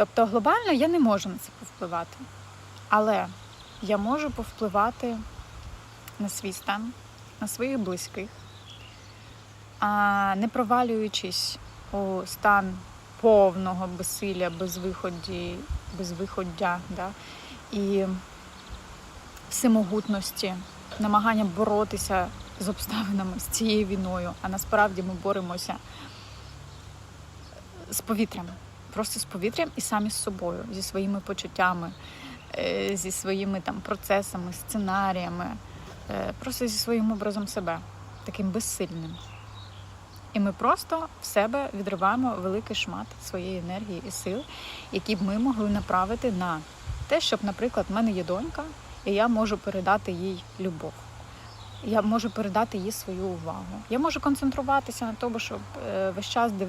Тобто глобально я не можу на це повпливати. Але я можу повпливати на свій стан, на своїх близьких, а не провалюючись у стан повного безсилля, безвиході, безвиходдя да? і всемогутності, намагання боротися з обставинами, з цією війною, а насправді ми боремося з повітрям, просто з повітрям і самі з собою, зі своїми почуттями, е, зі своїми там процесами, сценаріями, е, просто зі своїм образом себе, таким безсильним. І ми просто в себе відриваємо великий шмат своєї енергії і сил, які б ми могли направити на те, щоб, наприклад, в мене є донька, і я можу передати їй любов. Я можу передати їй свою увагу. Я можу концентруватися на тому, щоб е, весь час дивитися.